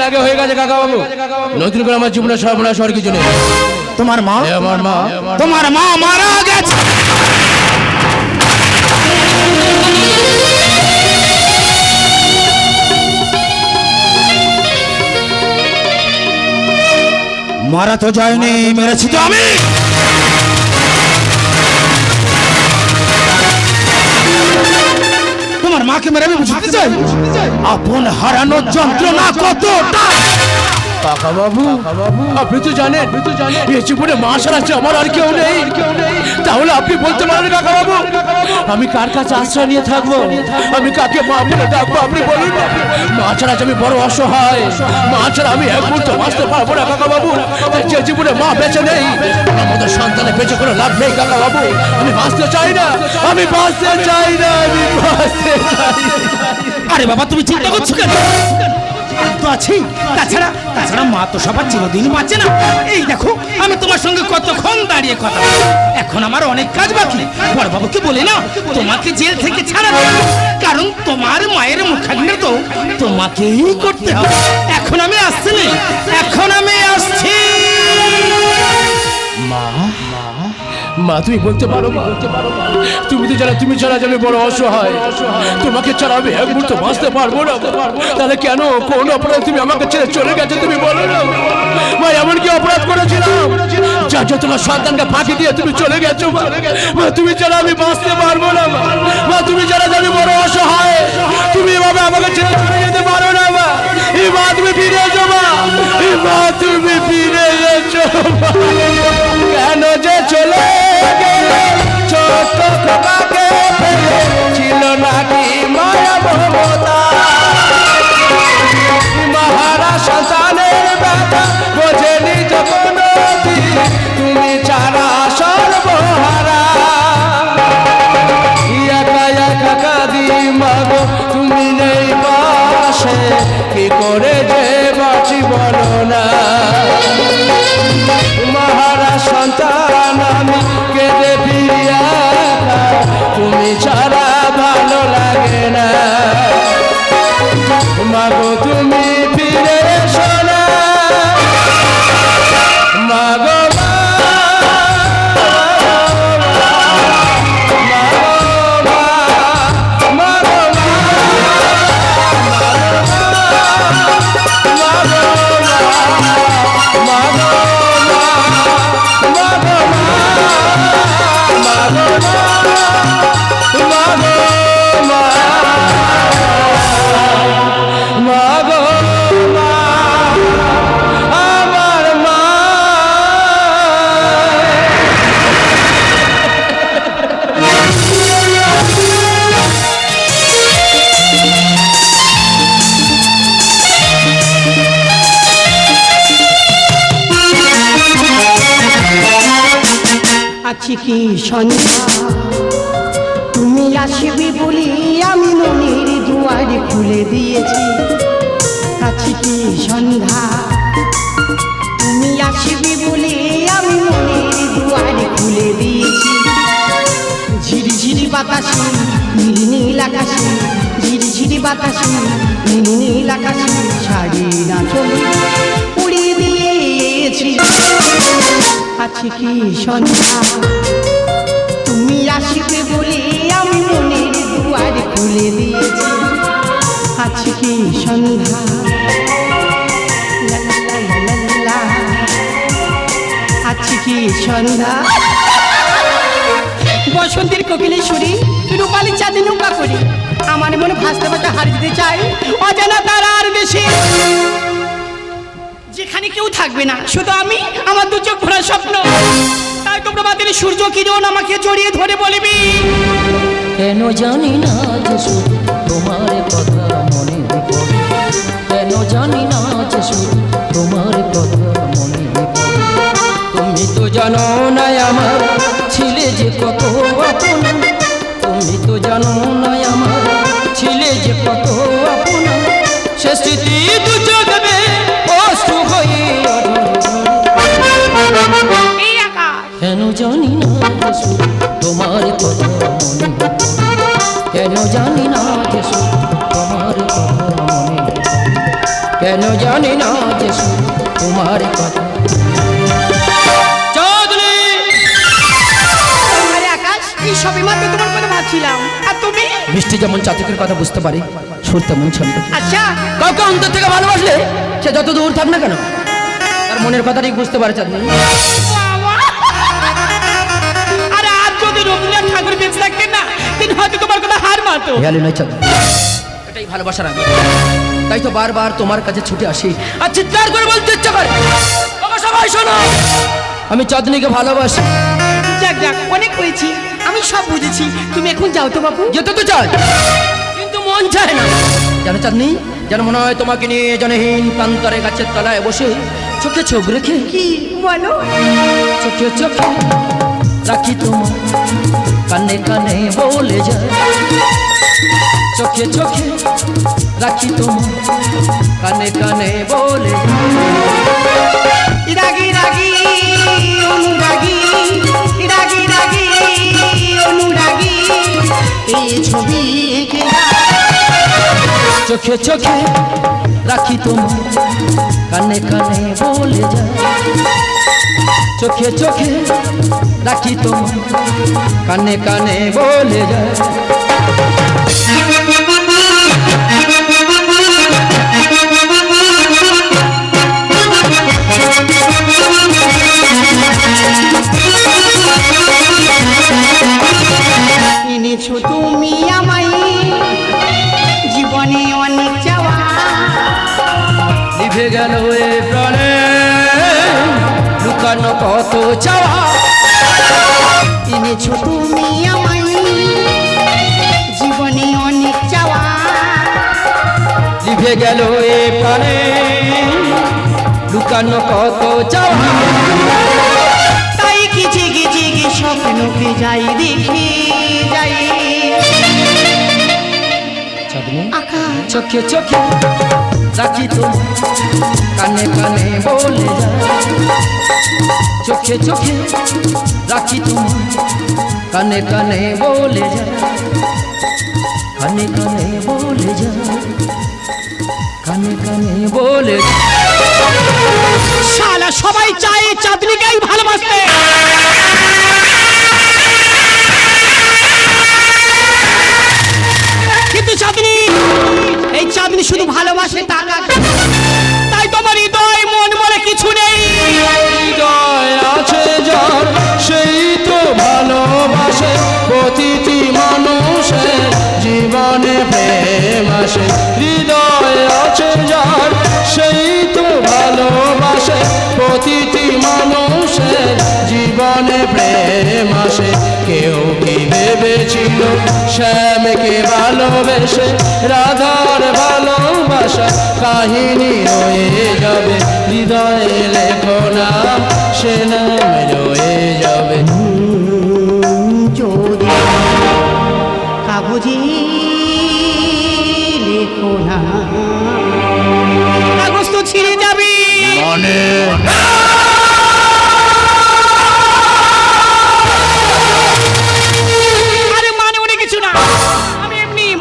অনেকদিন আগে হয়ে গেছে কাকা বাবু নতুন করে আমার জীবনে সর্বনাশ হওয়ার কিছু নেই। তোমার মা? আমার মা। তোমার মা মারা গেছে। মারা তো যায়নি মেরেছি তো আমি। তোমার মাকে মেরে আমি বুঝতে চাই? আপন হারানোর যন্ত্রণা কতটা? কাকা বাবু আপনি তো জানেন। এই জীবনে মা আমার আর কেউ নেই। তাহলে আপনি বলতে পারেন কাকা বাবু আমি কার কাছে আশ্রয় নিয়ে থাকব? আমি কাকে মা বলে ডাকবো? আপনি বলুন। মা ছাড়া আমি বড় অসহায়, মা ছাড়া আমি এক মুহূর্ত বাঁচতে পারব না কাকা বাবু তাই যে জীবনে মা বেঁচে নেই, আমাদের সন্তানের বেঁচে কোনো লাভ নেই কাকা বাবু আমি বাঁচতে চাই না, আমি বাঁচতে চাই না, আমি বাঁচতে চাই আরে বাবা, তুমি চিন্তা করছ কেন? তো আছে তাছাড়া তাছাড়া মা তো সবার চিরদিন বাঁচে না। এই দেখো, আমি তোমার সঙ্গে কতক্ষণ দাঁড়িয়ে কথা এখন আমার অনেক কাজ বাকি। বড় বাবুকে বলে না তোমাকে জেল থেকে ছাড়া কারণ তোমার মায়ের মুখাগ্নি তো তোমাকেই করতে হবে। এখন আমি আসছি। এখন আমি আসছি। মা মা, তুমি বলতে পারো তুমি তো জানো, তুমি ছাড়া যাবে বড় অসহায়। তোমাকে ছাড়া এক মুহূর্ত বাঁচতে পারব না। তাহলে কেন, কোন অপরাধ তুমি আমাকে ছেড়ে চলে গেছো তুমি বলো না। মা এমন কি অপরাধ করেছিলাম যা যা তোমার সন্তানকে ফাঁকি দিয়ে তুমি চলে গেছো মা। তুমি ছাড়া আমি বাঁচতে পারব না মা। তুমি ছাড়া যাবে বড় অসহায়। খোকাকে ফেলে ছিল নাকি মায়া মমতা তুমি ছাড়া সর্বহারা। একা কাঁদি মাগো, তুমি নেই পাশে, কি করে যে বাঁচি বলো না মহারা সন্তান আসবে বলি, আমি মনের দুয়ার খুলে দিয়েছি। আছি কি সন্ধ্যা? তুমি আসবে বলে, আমি মনের দুয়ার খুলে দিয়েছি। ঝিরিঝিরি বাতাসে নীল নীল আকাশে, ঝিরিঝিরি বাতাসে নীল নীল আকাশে শাড়ি না চলে উড়িয়ে দিয়েছি। আছে কি সন্ধ্যা? তুমি আসবে বলে মনের দিয়েছি। আছে সন্ধ্যা? রূপালী চাঁদে নৌকা করি। আমার মনে ভাসতে ভাসতে হারিয়ে দিতে চাই, অজানা তারা আর বেশি। যেখানে কেউ থাকবে না, শুধু আমি, আমার দু চোখ ভরা স্বপ্ন। তাই তো প্রভাতের সূর্য কিরণ আমাকে জড়িয়ে ধরে বলবি কেন জানি না যে শুধু তোমার কথা মনে পড়ে কেন জানি না যে শুধু তোমার কথা মনে পড়ে তুমি তো জানো না আমার ছিলে যে কত আপন। তুমি তো জানো না আমার ছিলে যে কত আপন। সে স্মৃতি দু চোখবে অশ্রু হয়ে কেন জানি না যে শুধু তোমার কথা মনে কেন জানি না যে তোমার কথা মনে? কেন জানি না যে তোমার কথা বৃষ্টি যেমন চাতকের কথা বুঝতে পারে সুর তেমন ছন্দ। আচ্ছা। কাউকে অন্তর থেকে ভালোবাসলে সে যত দূর থাক না কেন? তার মনের কথা ঠিক বুঝতে পারে চাঁদনি না তিনি হয়তো তোমার কথা হার মারতো হেয়ালি নয় চাঁদনি এটাই ভালোবাসার আগে তাই তো বারবার তোমার কাছে ছুটে আসি। আর চিৎকার করে বলতে ইচ্ছা করে। সবাই শোনো। আমি চাঁদনিকে ভালোবাসি। যাক যাক অনেক হয়েছি। আমি সব বুঝেছি। তুমি এখন যাও তো বাবু যেতে তো চাই। কিন্তু মন চায় না। জানো চাঁদনি যেন মনে হয় তোমাকে নিয়ে জনহীন প্রান্তরে গাছের তলায় বসে চোখে চোখ রেখে কি বলো? চোখে চোখে রাখি তোমার কানে কানে বলে যায় চোখে চোখে রাখি তোমার কানে কানে বলে যায়। রাগি রাগি অনুরাগী রাগি রাগি অনুরাগী এই ছবি এঁকে চোখে চোখে রাখি তোমার কানে কানে বলে যায় চোখে চোখে রাখি তোমার কানে কানে বলে যায়। এনেছো তুমি আমায়? জীবনে অনেক চাওয়া। নিভে গেল এ প্রাণে। লুকানো কত চাওয়া এনেছো তুমি আমায়। জীবনে অনেক চাওয়া। নিভে গেল এ প্রাণে লুকানো কত চাওয়া। তাই কি জেগে জেগে স্বপ্নকে যাই দেখে যাই। চোখে চোখে। তো কানে কানে বলে চোখে চোখে রাখি তোমার কানে কানে বলে যায়, কানে কানে বলে যায়, কানে কানে বলে শালা, সবাই চায় চাঁদনিকেই ভালোবাসতে। কিন্তু চাঁদনি, এই চাঁদনি শুধু ভালোবাসে টাকা প্রতিটি মানুষের জীবনে প্রেম আসে। কেউ কি ভেবেছিল শ্যামকে ভালোবেসে, রাধার ভালোবাসা কাহিনী রয়ে যাবে। হৃদয়ে লেখো নাম সে নাম রয়ে যাবে। লেখো মানে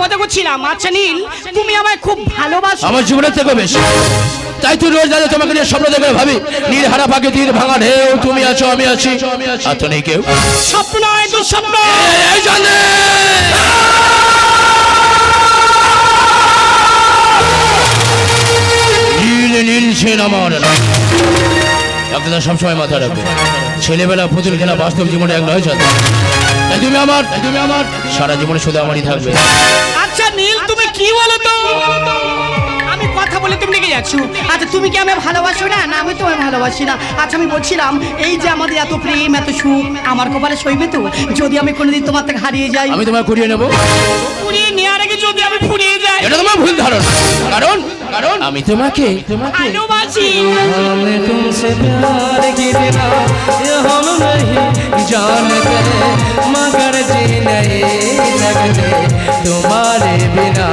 মানে করছিলাম আচ্ছা নীল তুমি আমায় খুব ভালোবাসো আমার জীবনের থেকে বেশি তাই তুই রোজ দাদা তোমাকে নিয়ে স্বপ্ন ভাবি হারা পাকে তীর ভাঙা ঢেউ তুমি আছো আমি আছি আর তো নেই কেউ স্বপ্ন নয় দুঃস্বপ্ন এই জানে নীল নীল সেন আমার কথা সবসময় মাথায় রাখবে ছেলেবেলা পুতুল খেলা বাস্তব জীবনে এক নয় তাই তুমি আমার তাই তুমি আমার। সারা জীবনে শুধু আমারই থাকবে। আচ্ছা নীল তুমি কি বলো তো? আমি কথা বলে তুমি রেগে যাচ্ছ। আচ্ছা তুমি কি আমায় ভালোবাসো না? না আমি তোমায় ভালোবাসি না। আচ্ছা আমি বলছিলাম এই যে আমাদের এত প্রেম এত সুখ আমার কপালে সইবে তো? যদি আমি কোনোদিন তোমার থেকে হারিয়ে যাই। আমি তোমায় কুড়িয়ে নেব। ফুরিয়ে নেওয়ার আগে যদি আমি ফুরিয়ে যাই। এটা তোমার ভুল ধারণা। কারণ কারণ আমি তোমাকে তোমাকে ভালোবাসি हमें तुमसे प्यार की बिना ये हम नहीं जानते मगर जी नहीं लगते तुम्हारे बिना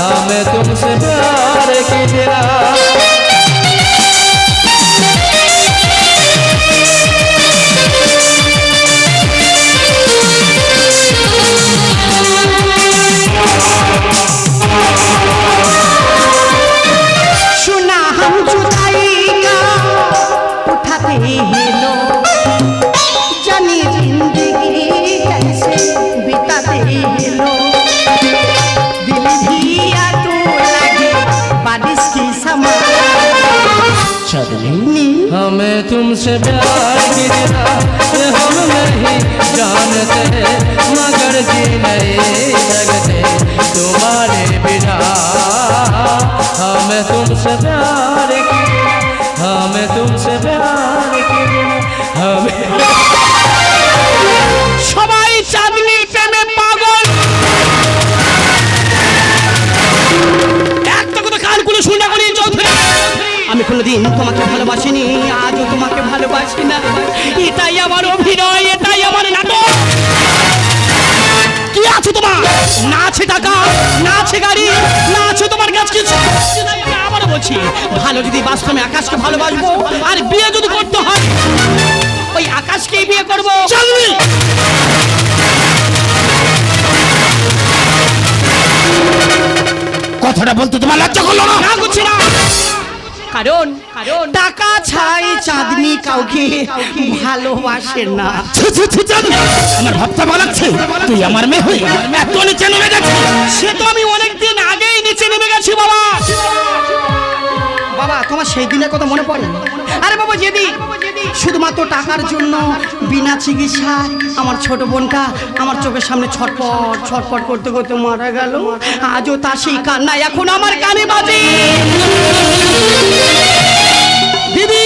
हमें तुमसे प्यार की तुमसे प्यार गिरा हम नहीं जानते, मगर जी नहीं लगते तुम्हारे बिना। हमें तुमसे प्यार गिरा हमें तुमसे प्यार কোনোদিন তোমাকে ভালোবাসিনি আজও তোমাকে ভালোবাসি না। এটাই আমার অভিনয় এটাই আমার নাটক। কি আছে তোমার? না আছে টাকা না আছে গাড়ি না আছে তোমার কাছে। কিছু আমি আবারও বলছি ভালো যদি বাস্তবে আকাশকে ভালোবাসবো আর বিয়ে যদি করতে হয় ওই আকাশকেই বিয়ে করব। চাঁদনি! কথাটা বলতে তোমার লজ্জা করল না? না করছি না। কারণ কারণ টাকা ছাই চাঁদনি কাউকে ভালোবাসে না। ছি, ছি, ছি, চাঁদনি। আমার ভাবটা বলাচ্ছে তুই আমার মেয়ে হয়ে এত নিচে নেমে গেছে সে তো আমি অনেকদিন আগেই নিচে নেমে গেছি বাবা। বাবা তোমার সেই দিনের কথা মনে পড়ে? আরে বাবা যেদি শুধুমাত্র টাকার জন্য বিনা চিকিৎসা আমার ছোট বোনটা আমার চোখের সামনে ছটপট ছটপট করতে করতে মারা গেল। আজও তার সেই কান্না এখন আমার কানে বাজে। দিদি!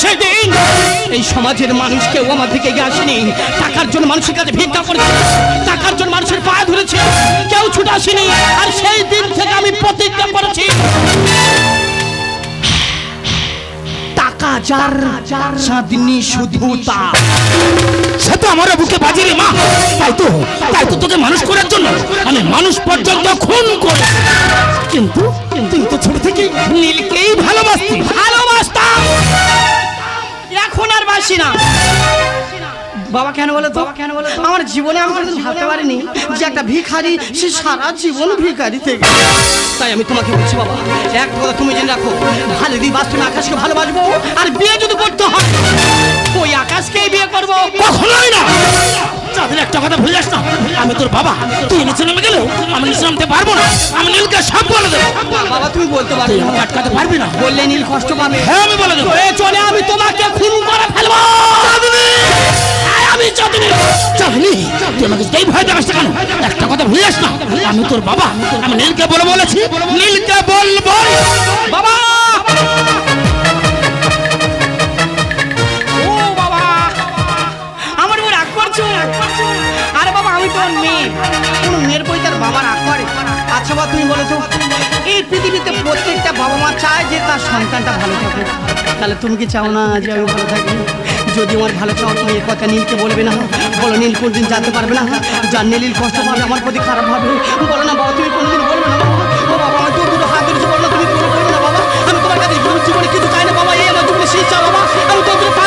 সেদিন এই সমাজের মানুষ কেউ আমার দিকে আসেনি। টাকার জন্য মানুষের কাছে ভিক্ষা করেছে। টাকার জন্য মানুষের পা ধরেছে। কেউ ছুটে আসেনি। আর সেই দিন থেকে আমি প্রতিজ্ঞা করেছি। টাকা যার চাঁদনি শুধু তা। সে তো আমার বুকে মা। তাই তো তাই তো তোকে মানুষ করার জন্য আমি মানুষ পর্যন্ত খুন করে। কিন্তু তো ছোট থেকে নীলকেই ভালোবাসতি। ভালোবাসতাম। বাসি না। বাবা কেন বলে তো? কেন বলে আমার জীবনে আমি কোনোদিন ভাবতে পারিনি যে একটা ভিখারি সে সারা জীবন ভিখারি থেকে তাই আমি তোমাকে বলছি বাবা এক কথা তুমি জেনে রাখো ভালো দিন বাস তুমি আকাশকে ভালোবাসবো আর বিয়ে যদি করতে হয় ওই আকাশকেই বিয়ে করব। কখনোই না। তাদের একটা কথা ভুলে যাস না। আমি তোর বাবা। তুই নিচে নামে গেলেও আমি নিচে নামতে পারব না। আমি নীলকে সব বলে দেবো। বাবা তুমি বলতে পারবে তুই আটকাতে পারবি না। বললে নীল কষ্ট পাবে। হ্যাঁ আমি বলে দেবো। চলে আমি তোমাকে খুন করে ফেলব। আমি চাঁদনি। চাঁদনি তুই আমাকে যেই ভয় দেখাস না কেন? একটা কথা ভুলে যাস না। আমি তোর বাবা। আমি নীলকে বলে বলেছি। নীলকে বলব বাবা! উপর আরে বাবা, আমি তোমার মেয়ে। কোন মেয়ের বই তার বাবা রাগ করে। আচ্ছা বাবা, তুমি বলো তো এই পৃথিবীতে প্রত্যেকটা বাবা মা চায় যে তার সন্তানটা ভালো থাকে তাহলে তুমি কি চাও না যে আমি ভালো থাকি? যদি আমার ভালো চাও, তুমি এই কথা নীলকে বলবে না। বলো, নীল কোনদিন জানতে পারবে না? যার নীল কষ্ট পাবে, আমার প্রতি খারাপ ভাবে। বলো না বাবা, তুমি কোনদিন বলবে না বাবা? আমার না তুমি কোনো আমি তোমার কাছে জীবনে কিছু চাই না বাবা, এই আমার জীবনে শেষ চাও বাবা। আমি তোর দূরে পা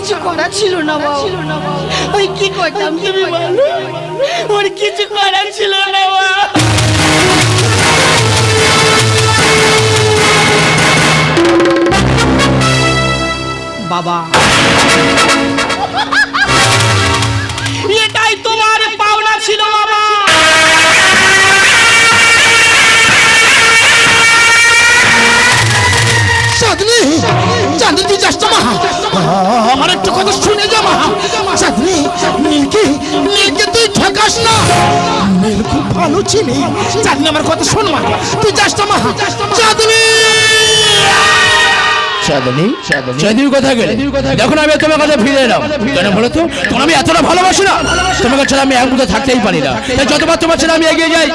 এছাড়া আমার কিছু করার ছিল না বাবা। ওই কি করতাম? তুমি বলো। ওর কিছু করার ছিল না বাবা। বাবা। এটাই তোমার পাওনা ছিল বাবা। চাঁদনি চাঁদনি তুই যাস তো মা আমার একটু কথা শুনে যা মা। চাঁদনি নীলকে নীলকে তুই ঠেকাস না। নীল খুব ভালো চিনি। চাঁদনি আমার কথা শোন মা। তুই যাস তো মা। চাঁদনি! গেলে। দেখুন আমি তোমার কাছে ফিরে এলাম। কেন বলো তো? তোমার আমি এতটা ভালোবাসি না। তোমাকে ছাড়া আমি এক মুহূর্তে থাকতেই পারি না। তাই যতবার তোমার ছেলে আমি এগিয়ে যাই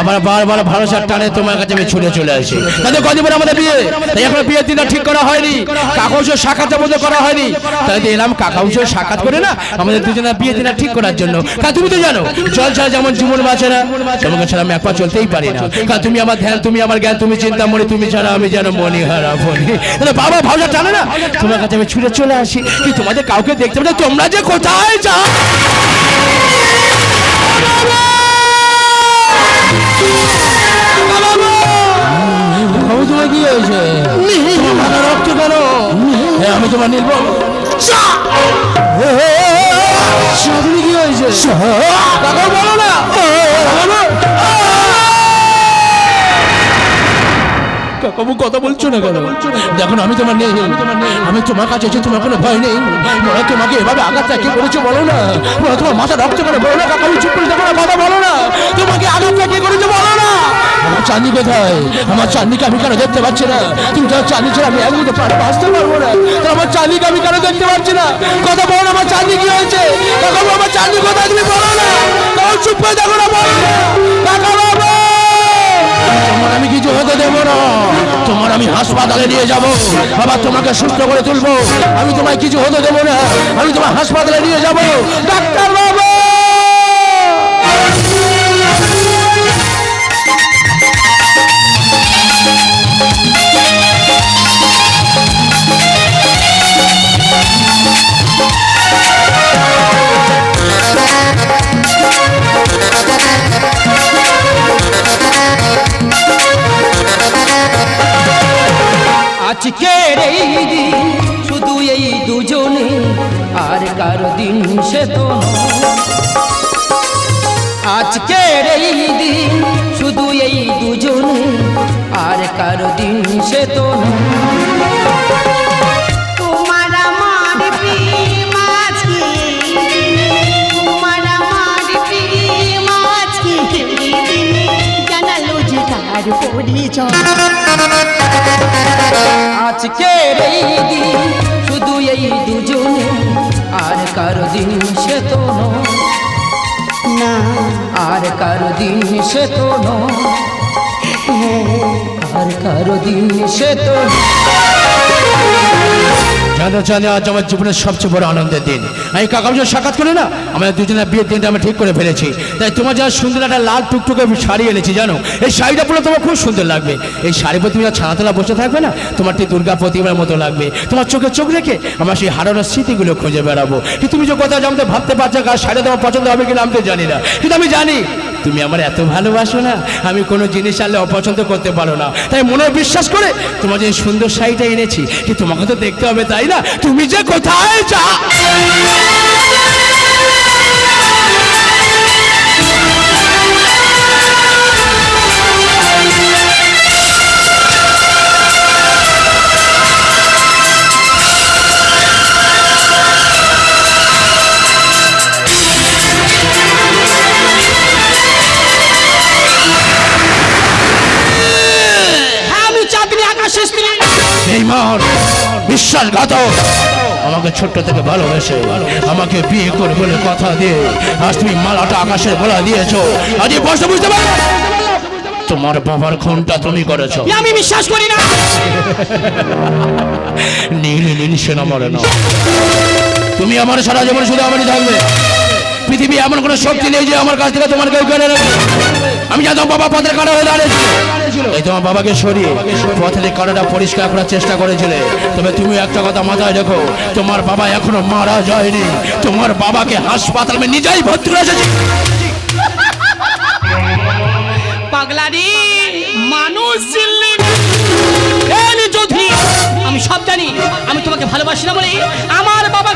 আবার বারবার ভরসার টানে তোমার কাছে আমি ছুটে চলে আসি। তাদের কদিন আমাদের বিয়ে। তাই এখন বিয়ের দিনটা ঠিক করা হয়নি। মধ্যে করা হয়নি। তাই এলাম সাক্ষাৎ করে না। আমাদের বিয়ে দিনটা ঠিক করার জন্য। কারণ তুমি তো জানো জল ছাড়া যেমন জীবন বাঁচে না তোমাকে ছাড়া আমি একবার চলতেই পারি না। কারণ তুমি আমার ধ্যান তুমি আমার জ্ঞান তুমি চিন্তা মনে তুমি ছাড়া আমি যেন মনি হারা ফনি বাবা ভাবনা জানে না তোমার কাছে আমি ছুটে চলে আসি কি তোমাদের কাউকে দেখতে পাচ্ছি তোমরা যে কোথায় যাও বাবু তোমার কি হয়েছে তোমার মাথা রক্ত কেন হ্যাঁ আমি তোমার নীল কি হয়েছে বলো না কাকাবু কথা বলছো না কেন? দেখো আমি তোমার নেই। আমি তোমার কাছে এসে তোমার কোনো ভয় নেই। বলো তোমাকে এভাবে আঘাতটা কে করেছ, বলো না। বলো তোমার মাথা রক্ত করে বলো না কাকাবু চুপ করে না, কথা বলো না। তোমাকে আঘাতটা কে করেছ, বলো না। আমার চাঁদনি কোথায়? আমার চাঁদনিকে আমি কেন দেখতে পাচ্ছি না? তুমি তো চাঁদনি ছাড়া আমি এক মুহূর্তে প্রাণ বাঁচতে পারব না। তো আমার চাঁদনিকে আমি কেন দেখতে পাচ্ছি না? কথা বলো আমার চাঁদনি কি হয়েছে? কাকাবু আমার চাঁদনি কোথায়? তুমি বলো না। কারণ চুপ করে দেখো না, বলো না। তোমার আমি কিছু হতে দেবো না। তোমার আমি হাসপাতালে নিয়ে যাব। বাবা, তোমাকে সুস্থ করে তুলবো। আমি তোমায় কিছু হতে দেবো না। আমি তোমার হাসপাতালে নিয়ে যাব। ডাক্তার বাবু! আজকের এই দিন শুধু এই দুজনে, আর কারও দিন সে তো আজকে এই দিন শুধু এই দুজনে, আর কারও দিন সে তো নয়। পরিচয় আজকের এই দিন শুধু এই দুজনে আর কারও দিন সে তো। না আর কারও দিন সে তো আর কারও দিন সে তো। জানো জানো আজ আমার জীবনের সবচেয়ে বড় আনন্দের দিন। আমি কাকা যখন সাক্ষাৎ করে না? আমাদের দুজনের বিয়ের দিনটা আমি ঠিক করে ফেলেছি। তাই তোমার যা সুন্দর একটা লাল টুকটুকে শাড়ি এনেছি, জানো? এই শাড়িটা পরে তোমার খুব সুন্দর লাগবে। এই শাড়ি পরে তুমি ছানাতলা বসে থাকবে না? তোমার ঠিক দুর্গা প্রতিমার মতো লাগবে। তোমার চোখে চোখ রেখে আমার সেই হারানোর স্মৃতিগুলো খুঁজে বেড়াবো। কি তুমি যে কথা জানতে ভাবতে পারছ কার শাড়ি তোমার পছন্দ হবে কিনা আমি তো জানি না। কিন্তু আমি জানি, তুমি আমার এত ভালোবাসো না, আমি কোনো জিনিস আনলে অপছন্দ করতে পারো না। তাই মনে বিশ্বাস করে তোমার যে সুন্দর শাড়িটা এনেছি, কি তোমাকে তো দেখতে হবে তাই না তুমি যে কোথায় যা। হ্যাঁ বিশ্বাসঘাতক আমাকে ছোট্ট থেকে ভালোবেসে আমাকে বিয়ে করে বলে কথা দিয়ে আজ তুমি মালাটা আকাশে গলা দিয়েছ। আজ বসে বুঝতে পারো তোমার বাবার খুনটা তুমি করেছ। আমি বিশ্বাস করি না। নীল নীল সেনা মরে না। তুমি আমার সারা জীবন শুধু আমারই থাকবে। পৃথিবী এমন কোনো শক্তি নেই যে আমার কাছ থেকে তোমার কেউ কেড়ে নেবে। আমি জানতাম বাবা পথের কাটা হয়ে দাঁড়িয়েছিল। এই তোমার বাবাকে সরিয়ে পথের কাটাটা পরিষ্কার করার চেষ্টা করেছিলে। তবে তুমি একটা কথা মাথায় রেখো, তোমার বাবা এখনও মারা যায়নি। তোমার বাবাকে হাসপাতালে আমি নিজেই ভর্তি এসেছি। পাগলারি, মানুষ আমি সব জানি, আমি তোমাকে ভালোবাসি না বলে আমার বাবাকে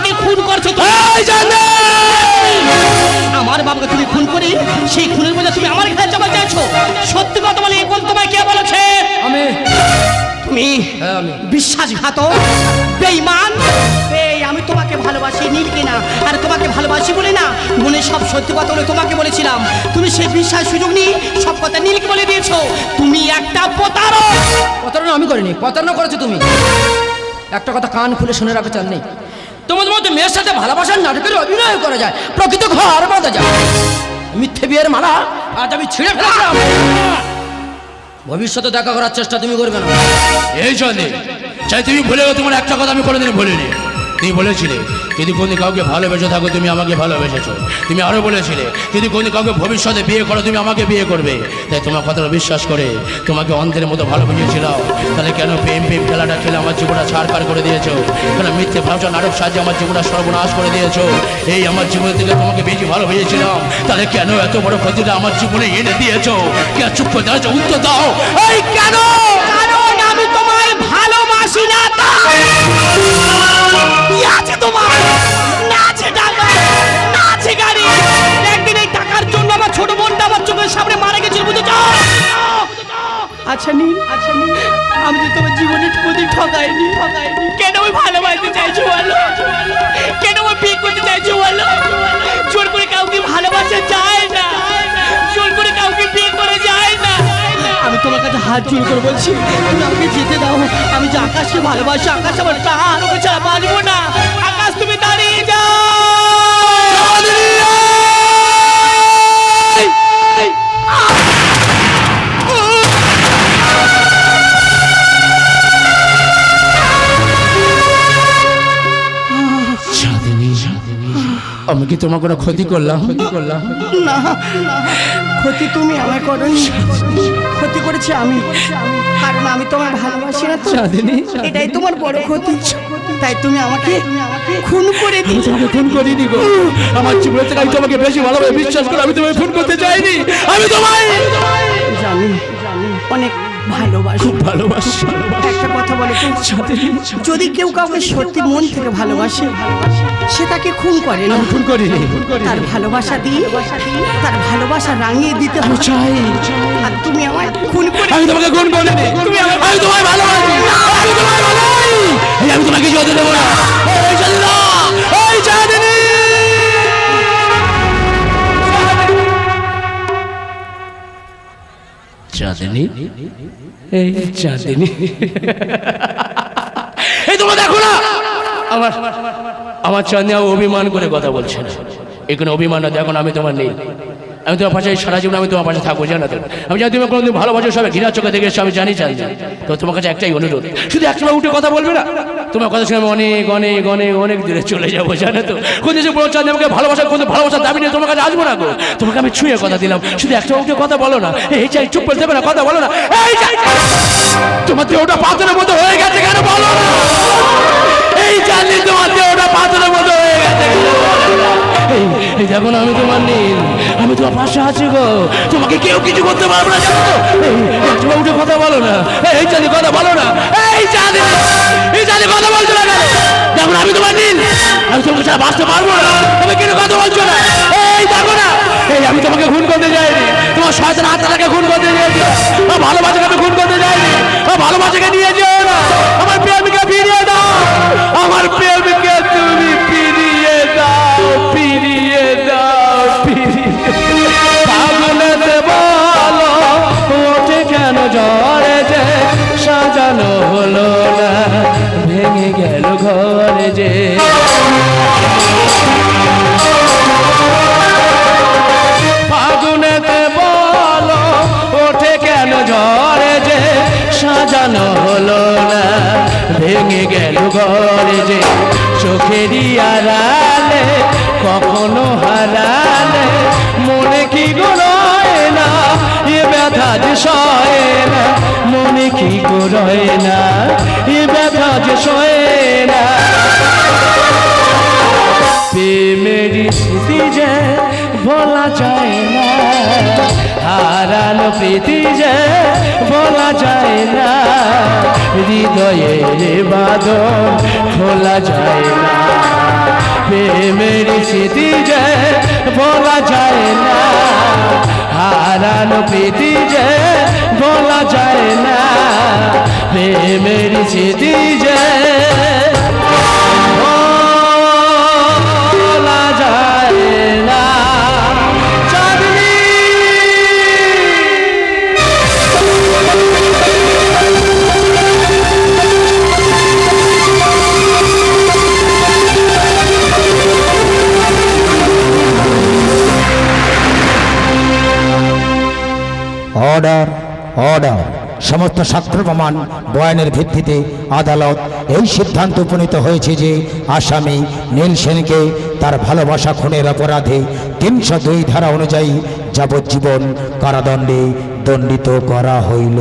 বিশ্বাসঘাতক বেঈমান? এই, আমি তোমাকে ভালোবাসি নীলকে না আর, তোমাকে ভালোবাসি বলে না। মনে সব সত্যি কথা বলে তোমাকে বলেছিলাম। তুমি সেই বিশ্বাস সুযোগ নিয়ে সব কথা নীলকে বলে দিয়েছ। তুমি একটা প্রতারক! প্রতারণা আমি করিনি, প্রতারণা করেছ তুমি। একটা কথা কান খুলে শুনে রাখতে চান নেই। তোমাদের মধ্যে মেয়ের সাথে ভালোবাসার নাটকের অভিনয় করা যায়, প্রকৃত ঘর বাঁধা যায়। মিথ্যে বিয়ের মালা আজ আমি ছিঁড়ে ফেলাম ভবিষ্যতে দেখা করার চেষ্টা তুমি করবে না। এই চলে চাই তুমি ভুলে গেছো, তোমার একটা কথা আমি কোনোদিন ভুলিনি। তুমি বলেছিলে, যদি কোনো কাউকে ভালোবেসে থাকো, তুমি আমাকে ভালোবেসেছো। তুমি আরও বলেছিলে, যদি কোনো কাউকে ভবিষ্যতে বিয়ে করো, তুমি আমাকে বিয়ে করবে। তাই তোমার কথাটা বিশ্বাস করে তোমাকে অন্ধের মতো ভালোবেসেছিলাম। তাহলে কেন প্রেম প্রেম খেলাটা খেলে আমার জীবনটা ছাড়খাড় করে দিয়েছ? কেন মিথ্যে ভাবছা, নাটক সাহায্যে আমার জীবনটা সর্বনাশ করে দিয়েছ? এই আমার জীবন থেকে তোমাকে বেশি ভালোবেসেছিলাম তাহলে কেন এত বড় ক্ষতিটা আমার জীবনে এনে দিয়েছ? কেন চুপ করে দাঁড়াচ্ছ? উত্তর দাও। এই কেন? কারণ আমি তোমায় ভালোবাসি। না কি আছে তোমার? না আছে টাকা না আছে গাড়ি। একদিন এই টাকার জন্য আমার ছোট বোনটা আমার চোখের সামনে মারা গেছিল বুঝেছ? আচ্ছা নীল আচ্ছা নীল আমি তো তোমার জীবনে কোনদিন ঠকাইনি। ঠকাইনি কেন আমি ভালোবাসতে চাইছো বলো? কেন আমি বিয়ে করতে চাইছো বলো? জোর করে কাউকে ভালোবাসা যায় না। জোর করে কাউকে বিয়ে করে যায় না। আমি তোমার কাছে হাত জোর করে বলছি, তুমি আমাকে যেতে দাও। আমি যে আকাশকে ভালোবাসি, আকাশ আমার প্রাণ, ওকে ছাড়া না। আকাশ, তুমি দাঁড়িয়ে যাও। আমি কি তোমার কোনো ক্ষতি করলাম? ক্ষতি করলাম না। ক্ষতি তুমি আমায় করনি। ক্ষতি করেছি আমি। কারণ আমি তোমার ভালোবাসি না তো। এটাই তোমার বড় ক্ষতি। তাই তুমি আমাকে খুন করে দিয়েছ তোমাকে খুন করিনি গো। আমার জীবনের থেকে আমি তোমাকে বেশি ভালোভাবে বিশ্বাস করে। আমি তোমাকে খুন করতে চাইনি। আমি তোমায় জানি জানি। অনেক ভালোবাসি। ভালোবাসি একটা কথা বলে যদি কেউ কাউকে সত্যি মন থেকে ভালোবাসে সে তাকে খুন করে না। খুন করিনি তার ভালোবাসা দিয়ে তার ভালোবাসা রাঙিয়ে দিতে চাই। আর তুমি আমায় খুন করে আমি তোমাকে খুন করিনি আমি তোমায় ভালোবাসি। আমি তোমায় ভালোবাসি। আমি তোমাকে যেতে দেবো না। এই এই চাঁদিনী? এই চাঁদিনী। এই তোমরা দেখো না, আমার আমার চাঁদিনী অভিমান করে কথা বলছে এখানে অভিমান দেখো না, আমি তোমার নেই। আমি তোমার পাশে সারা জীবন আমি তোমার পাশে থাকব, জানো তো। আমি জানি তুমি কোনোদিন ভালোবাসো সবাই ঘৃণা চোখে দেখে আমি জানি চাই তো তোমার কাছে একটাই অনুরোধ, শুধু একসময় উঠে কথা বলবে না? তোমার কথা শুনে আমি অনেক অনেক অনেক অনেক দূরে চলে যাব, জানো তো। কোন দেশে বলো চাঁদ আমাকে ভালোবাসা কোনো ভালোবাসার দাবি নিয়ে তোমার কাছে আসব না গো? তোমাকে আমি ছুঁয়ে কথা দিলাম, শুধু একটা উঠে কথা বলো না। এই চাই, চুপ করে দেবে না, কথা বলো না। এই চাই তোমার দেহটা পাথরের মতো হয়ে গেছে কেন বলো না? এই জানি তোমার ওটা পাথরের মতো হয়ে গেছে এই দেখো না, আমি তোমার নীল আমি তোমার পাশে আছি গো। তোমাকে কেউ কিছু করতে পারবে না, জানো উঠে কথা বলো না। এই চাঁদি কথা বলো না। এই চাঁদি এই চাঁদি কথা বলছো না কেন? দেখো আমি তোমার নীল। আমি তোমাকে ছাড়া বাঁচতে পারব না। তুমি কেন কথা বলছো না? এই, দেখো না। এই, আমি তোমাকে খুন করতে যাইনি। তোমার শয়তান আত্মাটাকে খুন করতে যাইনি। আমার ভালোবাসাকে আমি খুন করতে যাইনি। আমার ভালোবাসাকে নিয়ে যেও। ঘরে যে। ফাগুনেতে বলো, ওঠে কেন ঝড়ে যে? সাজানো হলো না, ভেঙে গেল ঘরে যে। চোখেরই আড়ালে, কখনো হারালে, মনে কি গড়য় না? এ ব্যথা যে সয় না মনে কি গড়য় না? এ ব্যথা যে সয় না। প্রেমের স্মৃতি যে বলা যায় না, হারানো প্রীতি যে বলা যায় না হৃদয়ের বাদন খোলা যায় না। প্রেমের স্মৃতি যে বলা যায় না, হারানো প্রীতি যে বলা যায় না। প্রেমের স্মৃতি যে order order সমস্ত সাক্ষ্য প্রমাণ বয়ানের ভিত্তিতে আদালত এই সিদ্ধান্ত উপনীত হয়েছে যে আসামি নীল সেনকে তার ভালোবাসা খুনের অপরাধে তিনশো দুই ধারা অনুযায়ী যাবজ্জীবন কারাদণ্ডে দণ্ডিত করা হইল।